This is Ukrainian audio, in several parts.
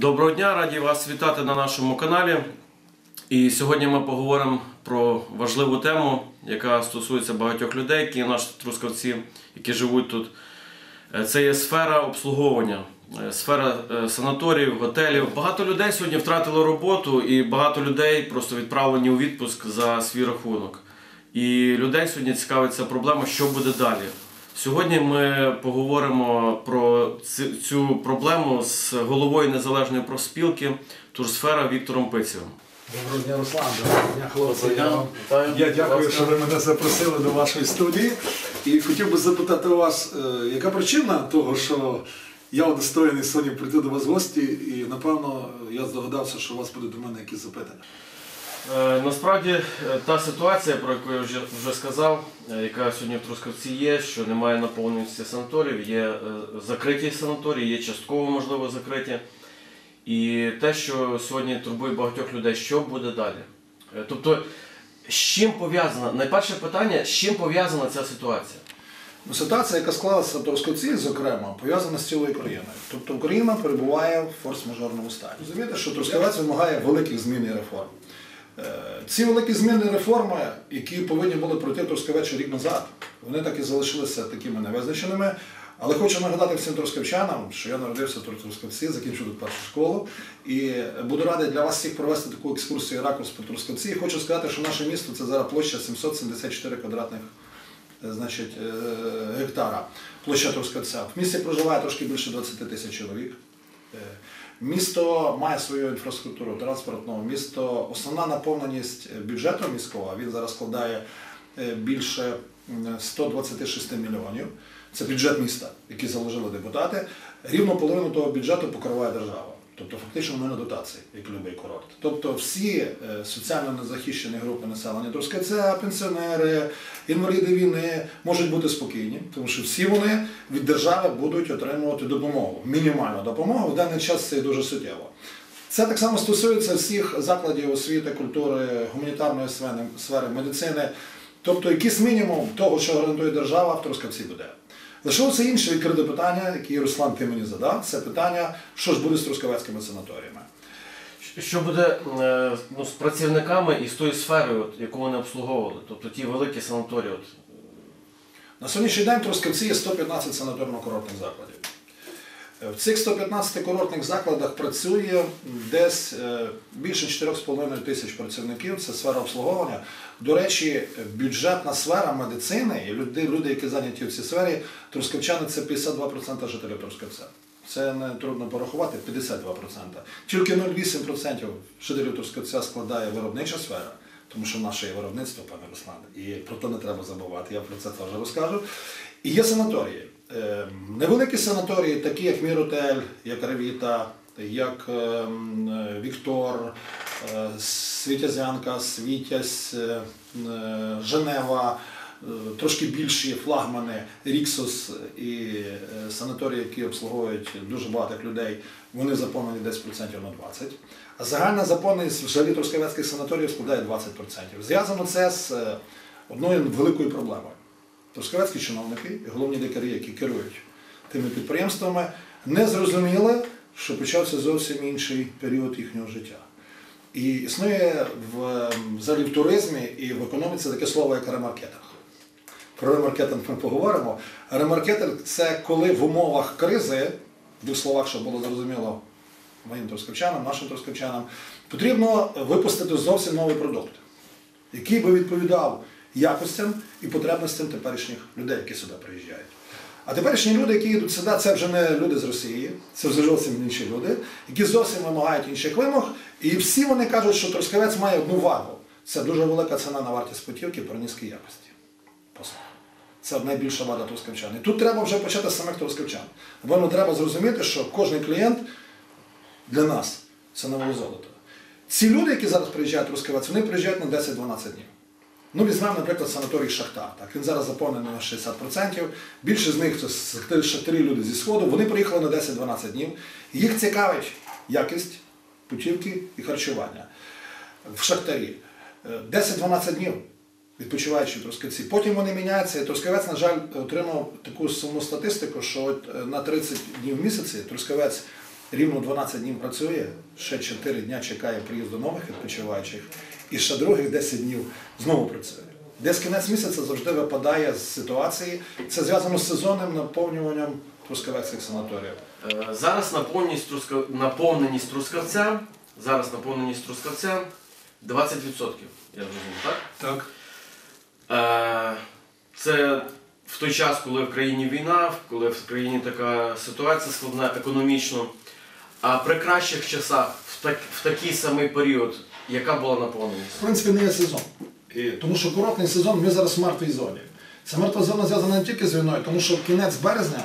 Доброго дня, раді вас вітати на нашому каналі. І сьогодні ми поговоримо про важливу тему, яка стосується багатьох людей, які наші трускавці, які живуть тут. Е, Це є сфера обслуговування, е, сфера е, санаторіїв, готелів. Багато людей сьогодні втратили роботу, і багато людей просто відправлені у відпуск за свій рахунок. І людей сьогодні цікавиться проблема, що буде далі. Сьогодні ми поговоримо про цю проблему з головою незалежної профспілки Турсфера Віктором Пицевим. Доброго дня, Руслан. Доброго дня, хлопці. Доброго Я, дня. я дякую, що ви мене запросили до вашої студії. І хотів би запитати у вас, е, яка причина того, що я удостоєний сьогодні прийти до вас в гості, і напевно я здогадався, що у вас будуть до мене якісь запитання. Е, Насправді е, та ситуація, про яку я вже, сказав, е, яка сьогодні в Трускавці є, що немає наповненості санаторіїв, є закриті санаторії, є частково можливо закриті. І те, що сьогодні турбує багатьох людей, що буде далі? Тобто, з чим пов'язана, найперше питання, з чим пов'язана ця ситуація? Ну, ситуація, яка склалася в Трускавці, зокрема, пов'язана з цілою країною. Тобто Україна перебуває в форс-мажорному стані. Розумієте, що Трускавець вимагає великих змін і реформ. Е, Ці великі зміни реформи, які повинні були пройти в рік назад, вони так і залишилися такими невизначеними. Але хочу нагадати всім трускавчанам, що я народився в Трускавці, закінчив тут першу школу. І буду радий для вас всіх провести таку екскурсію ракурс по Трускавці. І хочу сказати, що наше місто це зараз площа 774 квадратних е, значить, е, гектара площа Трускавця. В місті проживає трошки більше 20 тисяч чоловік. Е, Місто має свою інфраструктуру транспортну. Місто, основна наповненість бюджету міського, він зараз складає е, більше 126 мільйонів. Це бюджет міста, який заложили депутати. Рівно половину того бюджету покриває держава. Тобто фактично ми на дотації, як любий курорт. Тобто всі е, соціально незахищені групи населення, Трускавця, пенсіонери, інваліди війни можуть бути спокійні, тому що всі вони від держави будуть отримувати допомогу, мінімальну допомогу. В даний час це дуже суттєво. Це так само стосується всіх закладів освіти, культури, гуманітарної сфери, медицини. Тобто якийсь мінімум того, що гарантує держава, в Трускавці буде. Лишилося інше відкрите питання, яке Руслан ти мені задав. Це питання, що ж буде з трускавецькими санаторіями. Що буде е, ну, з працівниками і з тої сфери, от, яку вони обслуговували, тобто ті великі санаторії? От, На сьогоднішній день в Трускавці є 115 санаторно-курортних закладів. В цих 115 курортних закладах працює десь е, більше 4,5 тисяч працівників, це сфера обслуговування. До речі, бюджетна сфера медицини і люди, люди, які зайняті в цій сфері, трускавчани це 52% жителів Трускавця. Це не трудно порахувати, 52%. Тільки 0,8% жителів Трускавця складає виробнича сфера, тому що наше є виробництво, пане Руслане, і про це не треба забувати, я про це теж розкажу. І є санаторії. Е, Невеликі санаторії, такі як Міротель, як Ревіта, як ем, Віктор, е, Світязянка, Світязь, е, е, Женева, трошки більші флагмани, Ріксос і санаторії, які обслуговують дуже багатих людей, вони заповнені десь процентів на 20. А загальна заповненість взагалі трускавецьких санаторіїв складає 20%. Зв'язано це з одною великою проблемою. Трускавецькі чиновники і головні лікарі, які керують тими підприємствами, не зрозуміли, що почався зовсім інший період їхнього життя. І існує в, ем, взагалі в туризмі і в економіці таке слово, як ремаркетинг. Про ремаркетинг ми поговоримо. Ремаркетинг це коли в умовах кризи, в двох словах, щоб було зрозуміло моїм трускавчанам, нашим трускавчанам, потрібно випустити зовсім новий продукт, який би відповідав якостям і потребностям теперішніх людей, які сюди приїжджають. А теперішні люди, які їдуть сюди, це вже не люди з Росії, це вже зовсім інші люди, які зовсім вимагають інших вимог. І всі вони кажуть, що Трускавець має одну вагу. Це дуже велика ціна на вартість путівки при низькій якості. Це найбільша вада трускавчан. І тут треба вже почати з самих трускавчан. Бо треба зрозуміти, що кожен клієнт для нас це нове золото. Ці люди, які зараз приїжджають в Трускавець, вони приїжджають на 10-12 днів. Ну, візьмемо, наприклад, санаторій Шахтар. Так, він зараз заповнений на 60%. Більше з них це шахтарі люди зі Сходу. Вони приїхали на 10-12 днів. Їх цікавить якість путівки і харчування в Шахтарі. Е, 10-12 днів відпочиваючи в Трускавці. Потім вони міняються. І Трускавець, на жаль, отримав таку сумну статистику, що е, на 30 днів в місяці Трускавець рівно 12 днів працює, ще 4 дня чекає приїзду нових відпочиваючих, і ще других 10 днів знову працює. Десь кінець місяця завжди випадає з ситуації. Це зв'язано з сезонним наповнюванням трускавецьких санаторіїв. Е, Зараз наповненість, труска... наповненість трускавця, зараз наповненість трускавця 20%, я розумію, так? Так. Е, Це в той час, коли в країні війна, коли в країні така ситуація складна економічно. А при кращих часах, в, так... в такий самий період, яка була наповненість? В принципі, не є сезон. І, тому що курортний сезон ми зараз в мертвій зоні. Ця мертва зона зв'язана не тільки з війною, тому що кінець березня,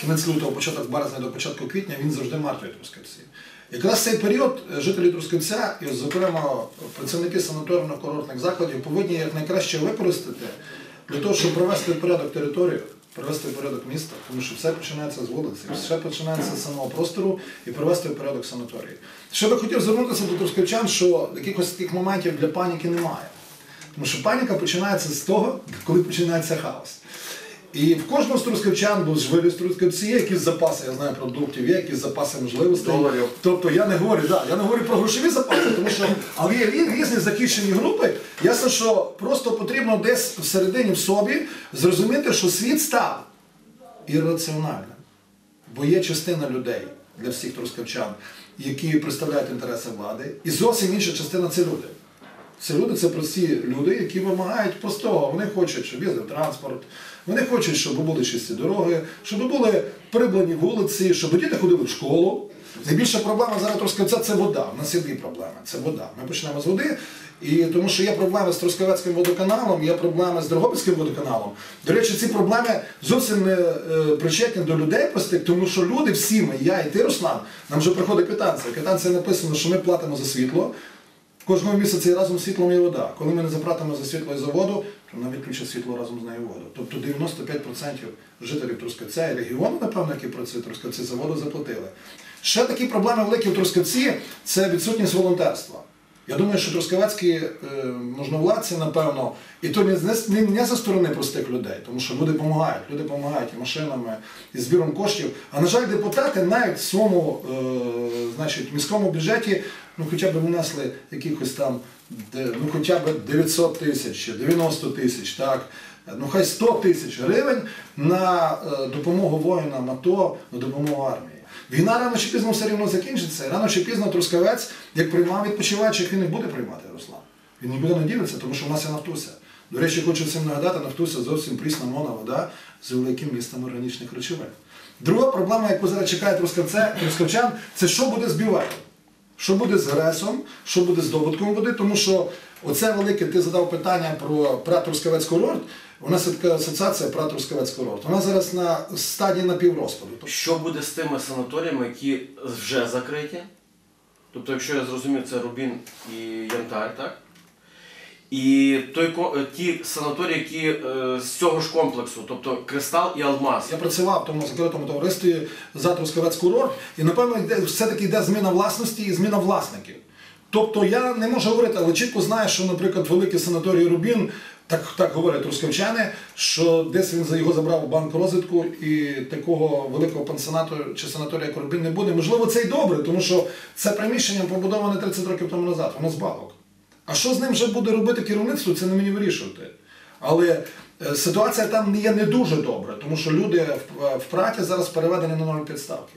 кінець лютого, початок березня до початку квітня, він завжди мертвий Трускавці. Якраз цей період е, жителі Трускавця, і, зокрема, працівники санаторно-курортних закладів повинні якнайкраще використати для того, щоб привести в порядок територію, привести в порядок міста, тому що все починається з вулиці, все починається з самого простору і привести в порядок санаторії. Ще би хотів звернутися до трускавчан, що якихось таких моментів для паніки немає. Тому що паніка починається з того, коли починається хаос. І в кожного з трускавчан, бо ж ви з трускавці є якісь запаси, я знаю, продуктів, є якісь запаси можливостей. Доларів. Тобто я не говорю, да, я не говорю про грошові запаси, тому що але є різні захищені групи. Ясно, що просто потрібно десь всередині в собі зрозуміти, що світ став ірраціональним. Бо є частина людей для всіх трускавчан, які представляють інтереси влади, і зовсім інша частина це люди. Це люди це прості люди, які вимагають простого. Вони хочуть, щоб їздив транспорт, вони хочуть, щоб були чисті дороги, щоб були прибрані вулиці, щоб діти ходили в школу. Найбільша проблема зараз Трускавця це вода. У нас є дві проблеми. Це вода. Ми почнемо з води. І тому що є проблеми з Трускавецьким водоканалом, є проблеми з Дрогобицьким водоканалом. До речі, ці проблеми зовсім не е, причетні до людей простих, тому що люди всі ми, я і ти, Руслан, нам вже приходить квитанція. В квитанції написано, що ми платимо за світло. Кожного місяця разом з світлом є вода. Коли ми не заплатимо за світло і за воду, то відключить світло разом з нею воду. Тобто 95% жителів Трускавця і регіону, напевно, які працюють Трускавці, за воду заплатили. Ще такі проблеми великі в Трускавці це відсутність волонтерства. Я думаю, що трускавецькі е, можновладці, напевно, і то не, не, не за сторони простих людей, тому що люди допомагають, люди допомагають і машинами, і збіром коштів. А на жаль, депутати навіть в своєму е, значить, міському бюджеті ну, хоча б внесли якихось там ну, хоча б 900 тисяч, 90 тисяч, так, ну хай 100 тисяч гривень на е, допомогу воїнам АТО, на допомогу армії. Війна рано чи пізно все рівно закінчиться, і рано чи пізно Трускавець, як приймав відпочиваючих, він їх буде приймати, Руслан. Він не ділиться, тому що в нас є Нафтуся. До речі, хочу всім нагадати, Нафтуся зовсім прісна мона вода з великим містом органічних речовин. Друга проблема, яку зараз чекає Трускавчан, це що буде з бюветом. Що буде з ГРЕСом, що буде з доводком води, тому що оце велике, ти задав питання про Пратрускавець курорт. У нас є така асоціація Пратрускавець курорт. Вона зараз на стадії напіврозпаду. Тобто Що буде з тими санаторіями, які вже закриті? Тобто, якщо я зрозумів, це Рубін і Янтар, так? І той, ті санаторії, які е, з цього ж комплексу, тобто Кристал і Алмаз. Я працював в тому закритому товаристві за Трускавець курорт, і напевно йде, все-таки йде зміна власності і зміна власників. Тобто я не можу говорити, але чітко знаю, що, наприклад, великий санаторій Рубін, так, так говорять трускавчани, що десь він за його забрав у банк розвитку і такого великого пансионату чи санаторія як Рубін не буде. Можливо, це й добре, тому що це приміщення побудоване 30 років тому назад, воно з балок. А що з ним вже буде робити керівництво, це не мені вирішувати. Але е, ситуація там є не дуже добра, тому що люди в, праті зараз переведені на нові підставки.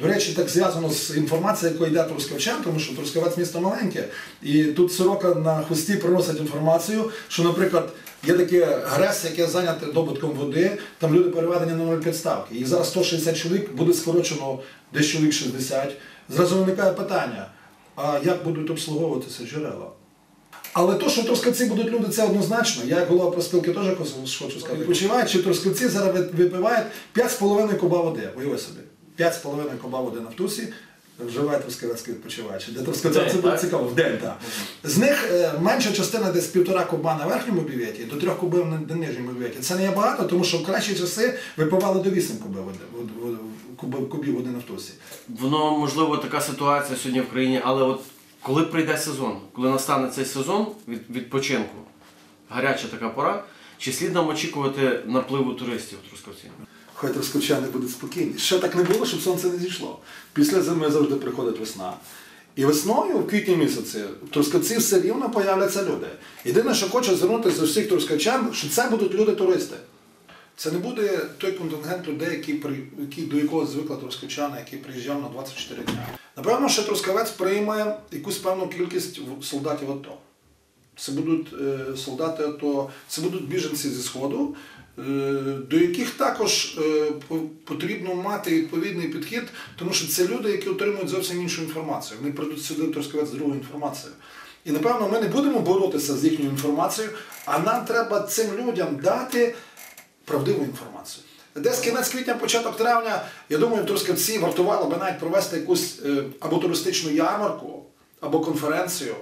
До речі, так зв'язано з інформацією, яка йде трускавчан, тому що Трускавець місто маленьке, і тут сорока на хвості приносить інформацію, що, наприклад, є таке ГРЕС, яке зайняте добутком води, там люди переведені на нові підставки. Їх зараз 160 чоловік, буде скорочено десь чоловік 60. Зразу виникає питання, а як будуть обслуговуватися джерела? Але то, що трускавці будуть люди, це однозначно. Я як голова проспілки теж хочу сказати. Відпочивають, що трускавці зараз випивають 5,5 куба води. Уяви собі. 5,5 куба води на втусі. Вживає трускавецький відпочиваючи. Для трускавця це буде цікаво. В день, так. З них е, менша частина десь півтора куба на верхньому бюветі, до трьох кубів на нижньому бюветі. Це не є багато, тому що в кращі часи випивали до 8 кубів води, вод- вод- кубів, води на втусі. Воно, можливо, така ситуація сьогодні в країні, але от коли прийде сезон, коли настане цей сезон від, відпочинку, гаряча така пора, чи слід нам очікувати напливу туристів в Трускавці? Хай трускавчани будуть спокійні. Ще так не було, щоб сонце не зійшло. Після зими завжди приходить весна. І весною, в квітні місяці, в все рівно появляться люди. Єдине, що хочу звернутися до всіх трускавчан, що це будуть люди-туристи. Це не буде той контингент людей, який, який, до якого звикла трускавчани, який приїжджав на 24 дні. Напевно, що Трускавець прийме якусь певну кількість солдатів АТО. Це будуть е, солдати АТО, це будуть біженці зі Сходу, е, до яких також е, потрібно мати відповідний підхід, тому що це люди, які отримують зовсім іншу інформацію. Вони прийдуть сюди в з другою інформацією. І напевно ми не будемо боротися з їхньою інформацією, а нам треба цим людям дати правдиву інформацію. Десь кінець квітня, початок травня, я думаю, в Трускавці вартувало би навіть провести якусь або туристичну ярмарку, або конференцію.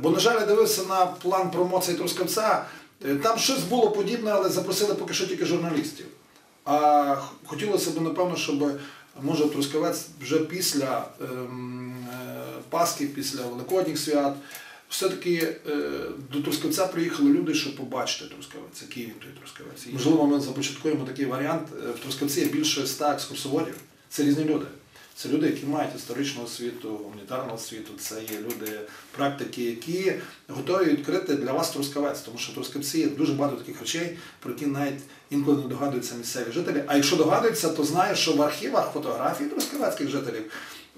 Бо, на жаль, я дивився на план промоції Трускавця. е, Там щось було подібне, але запросили поки що тільки журналістів. А хотілося б, напевно, щоб може Трускавець вже після ем, е, Пасхи, після Великодніх свят, все-таки е, до Трускавця приїхали люди, щоб побачити Трускавець, який він той Трускавець. І, можливо, ми започаткуємо такий варіант. В Трускавці є більше ста екскурсоводів. Це різні люди. Це люди, які мають історичну освіту, гуманітарну освіту, це є люди, практики, які готові відкрити для вас Трускавець, тому що Трускавці є дуже багато таких речей, про які навіть інколи не догадуються місцеві жителі. А якщо догадуються, то знаєш, що в архівах фотографій трускавецьких жителів,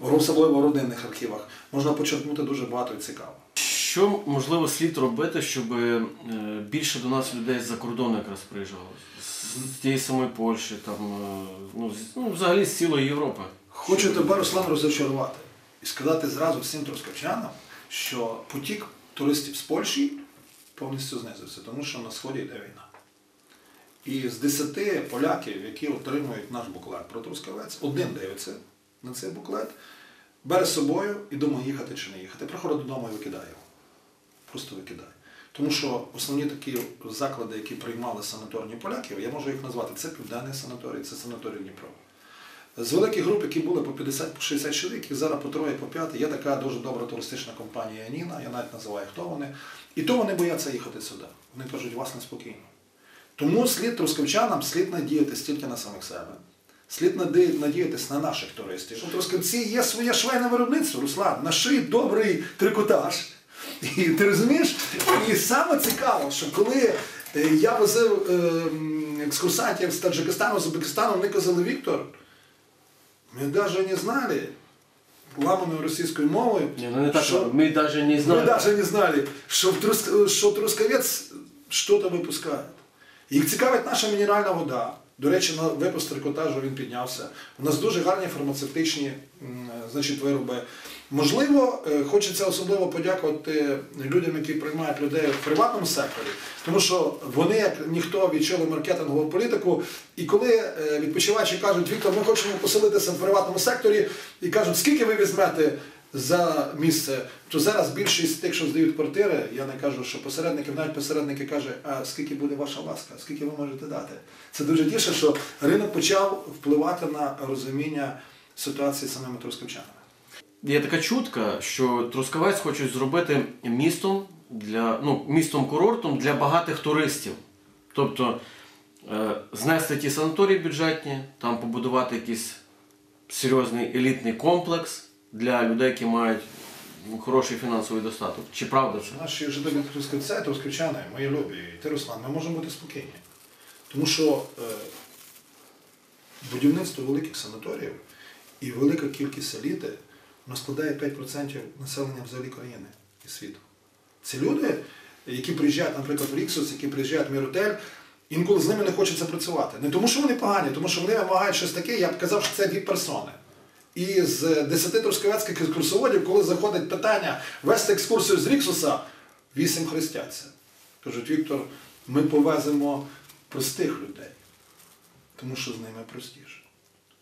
особливо в родинних архівах, можна почерпнути дуже багато і цікаво. Що можливо слід робити, щоб е, більше до нас людей з-за кордону якраз приїжджало? З тієї самої Польщі, там, е, ну, ну, взагалі з цілої Європи. Хочу тебе, Руслан, розочарувати і сказати зразу всім трускавчанам, що потік туристів з Польщі повністю знизився, тому що на сході йде війна. І з 10 поляків, які отримують наш буклет про Трускавець, один дивиться на цей буклет, бере з собою і думає, їхати чи не їхати. Приходить додому і викидає його. Просто викидає. Тому що основні такі заклади, які приймали санаторні поляків, я можу їх назвати, це Південний санаторій, це санаторій Дніпро. З великих груп, які були по 50 по 60 чоловік, їх зараз по троє, по п'яти, є така дуже добра туристична компанія Ніна, я навіть називаю, хто вони. І то вони бояться їхати сюди. Вони кажуть, вас неспокійно. Тому слід трускавчанам слід надіятися тільки на самих себе. Слід надіятись на наших туристів. У Трускавці є своє швейне виробництво, Руслан, наший добрий трикотаж. І ти розумієш? І саме цікаво, що коли е, я возив е, екскурсантів з Таджикистану, з Узбекистану, вони казали, Віктор, ми навіть не знали, ламаною російською мовою, Ні, ну не так, що- ми навіть не знали. Ми навіть не знали, що, в Труск... что Трускавець что-то випускає. Їх цікавить наша мінеральна вода. До речі, на випуск трикотажу він піднявся. У нас дуже гарні фармацевтичні значить, вироби. Можливо, е, хочеться особливо подякувати людям, які приймають людей в приватному секторі, тому що вони, як ніхто, відчули маркетингову політику. І коли е, відпочивачі кажуть, Віктор, ми хочемо поселитися в приватному секторі, і кажуть, скільки ви візьмете за місце, то зараз більшість тих, що здають квартири, я не кажу, що посередники, навіть посередники каже, а скільки буде ваша ласка, скільки ви можете дати. Це дуже тіше, що ринок почав впливати на розуміння ситуації з самими трускавчанами. Є така чутка, що Трускавець хочуть зробити містом для ну, містом курортом для багатих туристів. Тобто е, знести ті санаторії бюджетні, там побудувати якийсь серйозний елітний комплекс для людей, які мають хороший фінансовий достаток. Чи правда це? Наші жителі Трускавця, трускавчани, мої любі, і ти, Руслан, ми можемо бути спокійні. Тому що е, будівництво великих санаторіїв і велика кількість еліти вона складає 5% населення взагалі країни і світу. Це люди, які приїжджають, наприклад, в Ріксус, які приїжджають в Міротель, інколи з ними не хочеться працювати. Не тому, що вони погані, тому що вони вимагають щось таке, я б казав, що це дві персони. І з 10 трускавецьких екскурсоводів, коли заходить питання вести екскурсію з Ріксуса, вісім хрестяться. Кажуть, Віктор, ми повеземо простих людей, тому що з ними простіше.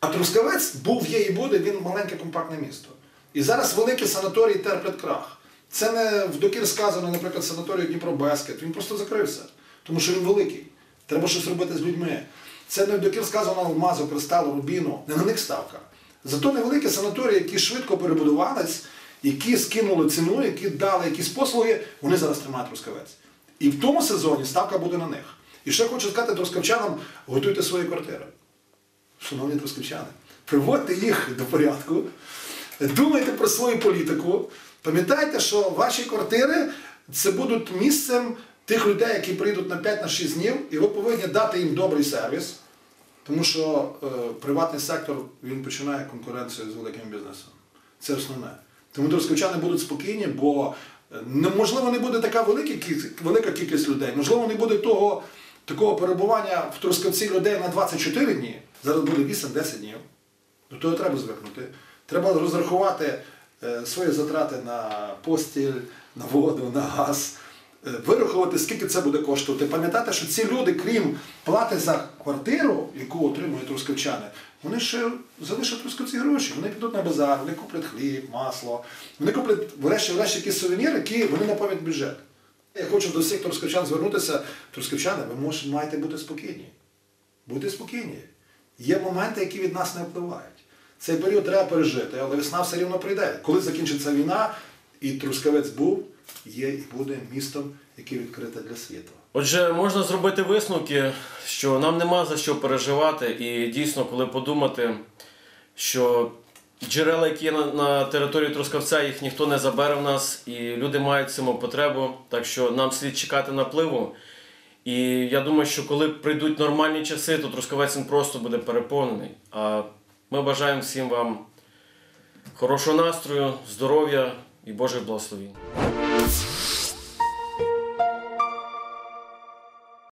А Трускавець був, є і буде, він маленьке компактне місто. І зараз великі санаторії терплять крах. Це не в докір сказано, наприклад, санаторій Дніпро Бескет. Він просто закрився, тому що він великий. Треба щось робити з людьми. Це не в докір сказано алмазу, кристалу, рубіну. Не на них ставка. Зато невеликі санаторії, які швидко перебудувались, які скинули ціну, які дали якісь послуги, вони зараз тримають Трускавець. І в тому сезоні ставка буде на них. І ще хочу сказати трускавчанам, готуйте свої квартири. шановні трускавчани, приводьте їх до порядку, думайте про свою політику. Пам'ятайте, що ваші квартири це будуть місцем тих людей, які прийдуть на 5-6 днів, і ви повинні дати їм добрий сервіс. Тому що е, приватний сектор він починає конкуренцію з великим бізнесом. Це основне. Тому трускавчани будуть спокійні, бо е, неможливо не буде така велика кількість, велика кількість людей. Можливо, не буде того такого перебування в Трускавці людей на 24 дні. Зараз буде 8-10 днів. До того треба звикнути. Треба розрахувати е, свої затрати на постіль, на воду, на газ, е, вирахувати, скільки це буде коштувати. Пам'ятати, що ці люди, крім плати за квартиру, яку отримують трускавчани, вони ще залишать трускавці гроші. Вони підуть на базар, вони куплять хліб, масло, вони куплять врешті-решт якісь сувеніри, які вони наповнять бюджет. Я хочу до всіх трускавчан звернутися. Трускавчани, ви маєте бути спокійні. Будьте спокійні. Є моменти, які від нас не впливають. Цей період треба пережити, але весна все рівно прийде. Коли закінчиться війна, і Трускавець був, є і буде містом, яке відкрите для світу. Отже, можна зробити висновки, що нам нема за що переживати, і дійсно, коли подумати, що джерела, які є на, на території Трускавця, їх ніхто не забере в нас, і люди мають цьому потребу, так що нам слід чекати напливу. І я думаю, що коли прийдуть нормальні часи, то Трускавець він просто буде переповнений. А ми бажаємо всім вам хорошого настрою, здоров'я і Божих благословень.